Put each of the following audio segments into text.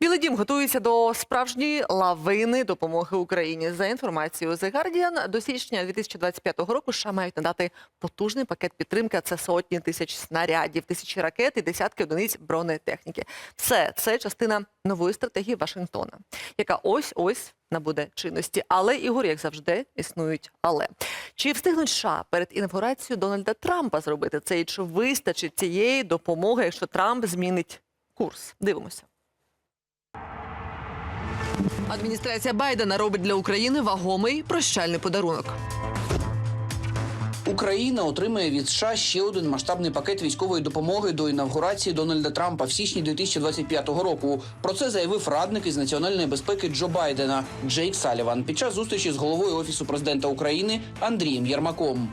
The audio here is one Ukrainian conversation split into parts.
Білий дім готується до справжньої лавини допомоги Україні. За інформацією The Guardian, до січня 2025 року США мають надати потужний пакет підтримки. Це сотні тисяч снарядів, тисячі ракет і десятки одиниць бронетехніки. Все це частина нової стратегії Вашингтона, яка ось ось набуде чинності. Але Ігор, як завжди, існують. Але чи встигнуть США перед інавгурацією Дональда Трампа зробити це? І чи вистачить цієї допомоги, якщо Трамп змінить курс? Дивимося. Адміністрація Байдена робить для України вагомий прощальний подарунок. Україна отримає від США ще один масштабний пакет військової допомоги до інавгурації Дональда Трампа в січні 2025 року. Про це заявив радник із національної безпеки Джо Байдена Джейк Саліван під час зустрічі з головою офісу президента України Андрієм Єрмаком.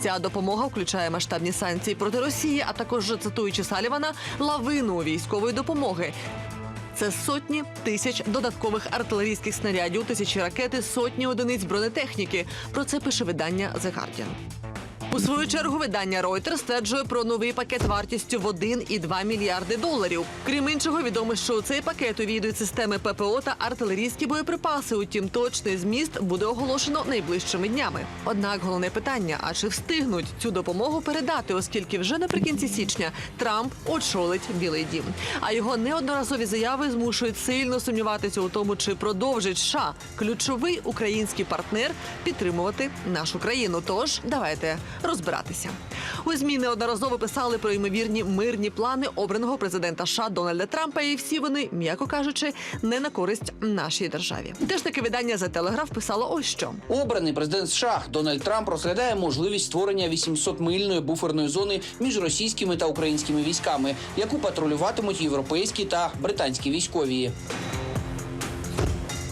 Ця допомога включає масштабні санкції проти Росії, а також, цитуючи Салівана, лавину військової допомоги. Це сотні тисяч додаткових артилерійських снарядів, тисячі ракети, сотні одиниць бронетехніки. Про це пише видання The Guardian. У свою чергу видання Reuters стверджує про новий пакет вартістю в 1,2 мільярди доларів. Крім іншого, відомо, що у цей пакет увійдуть системи ППО та артилерійські боєприпаси. Утім, точний зміст буде оголошено найближчими днями. Однак головне питання: а чи встигнуть цю допомогу передати, оскільки вже наприкінці січня Трамп очолить Білий Дім. А його неодноразові заяви змушують сильно сумніватися у тому, чи продовжить США ключовий український партнер підтримувати нашу країну. Тож давайте розбиратися. У змі неодноразово писали про ймовірні мирні плани обраного президента США Дональда Трампа, і всі вони, м'яко кажучи, не на користь нашій державі. Теж таки видання за телеграф писало ось що. Обраний президент США Дональд Трамп розглядає можливість створення 800-мильної буферної зони між російськими та українськими військами, яку патрулюватимуть європейські та британські військові.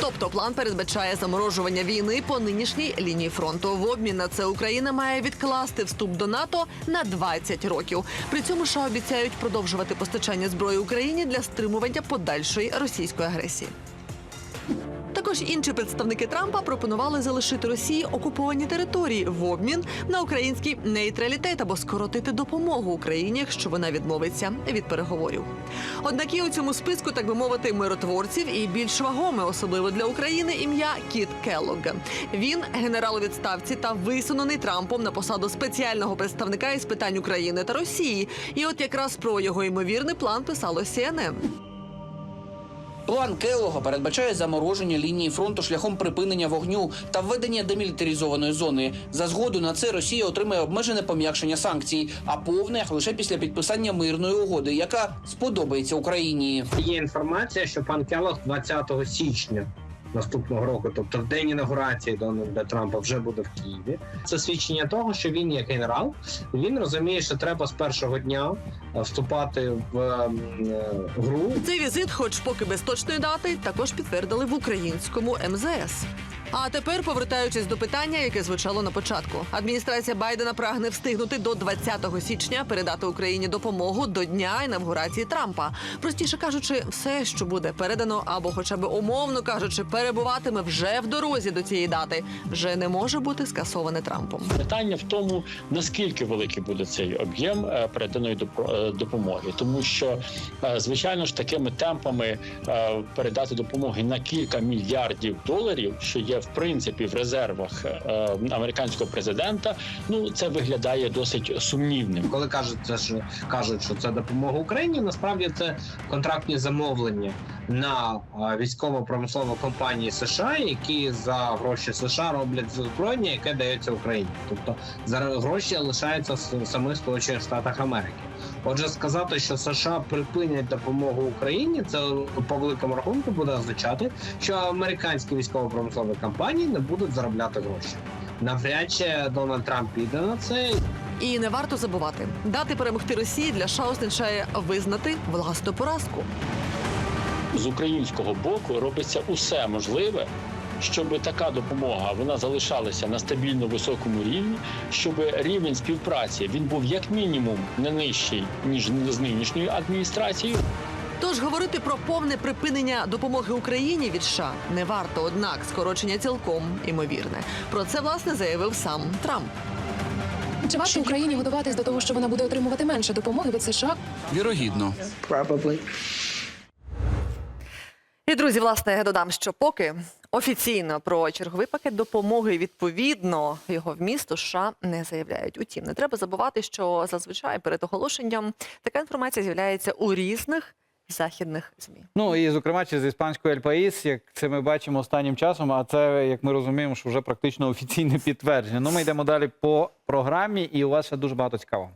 Тобто план передбачає заморожування війни по нинішній лінії фронту. В обмін на це Україна має відкласти вступ до НАТО на 20 років. При цьому США обіцяють продовжувати постачання зброї Україні для стримування подальшої російської агресії. Також інші представники Трампа пропонували залишити Росії окуповані території в обмін на український нейтралітет або скоротити допомогу Україні, якщо вона відмовиться від переговорів. Однак є у цьому списку, так би мовити, миротворців і більш вагоме, особливо для України, ім'я Кіт Келлог. Він генерал у відставці та висунений Трампом на посаду спеціального представника із питань України та Росії. І от якраз про його ймовірний план писало CNN. План Келлога передбачає замороження лінії фронту шляхом припинення вогню та введення демілітаризованої зони. За згоду на це Росія отримає обмежене пом'якшення санкцій, а повне лише після підписання мирної угоди, яка сподобається Україні. Є інформація, що пан Келлог 20 січня наступного року, тобто в день інаугурації Дональда Трампа, вже буде в Києві. Це свідчення того, що він як генерал, він розуміє, що треба з першого дня е, вступати в ем, е, гру Цей візит, хоч поки без точної дати, також підтвердили в українському МЗС. А тепер, повертаючись до питання, яке звучало на початку, адміністрація Байдена прагне встигнути до 20 січня передати Україні допомогу до дня інавгурації Трампа. Простіше кажучи, все, що буде передано, або, хоча б умовно кажучи, перебуватиме вже в дорозі до цієї дати, вже не може бути скасоване Трампом. Питання в тому, наскільки великий буде цей об'єм е, переданої е, допомоги, тому що е, звичайно ж такими темпами передати допомоги на кілька мільярдів доларів, що є в принципі в резервах е, американського президента. Ну це виглядає досить сумнівним. коли кажуть, що кажуть, що це допомога Україні, насправді це контрактні замовлення на військово-промислові компанії США, які за гроші США роблять озброєння, яке дається Україні. Тобто за гроші лишаються в самих Сполучених Штатах Америки. Отже, сказати, що США припинять допомогу Україні, це по великому рахунку буде означати, що американські військово-промислові компанії не будуть заробляти гроші. Навряд чи Дональд Трамп піде на це І не варто забувати, дати перемогти Росії для США означає визнати власну поразку. З українського боку робиться усе можливе. Щоб така допомога вона залишалася на стабільно високому рівні, щоб рівень співпраці він був як мінімум не нижчий ніж з нинішньою адміністрацією. Тож говорити про повне припинення допомоги Україні від США не варто, однак скорочення цілком імовірне. Про це власне заявив сам Трамп. Чи варто Україні готуватись до того, що вона буде отримувати менше допомоги від США? Вірогідно. Probably. І друзі, власне, я додам, що поки офіційно про черговий пакет допомоги відповідно його вмісту США не заявляють. Утім, не треба забувати, що зазвичай перед оголошенням така інформація з'являється у різних західних змі. Ну і зокрема через іспанську Ель Паїс, як це ми бачимо останнім часом. А це, як ми розуміємо, що вже практично офіційне підтвердження. Ну, ми йдемо далі по програмі, і у вас ще дуже багато цікавого.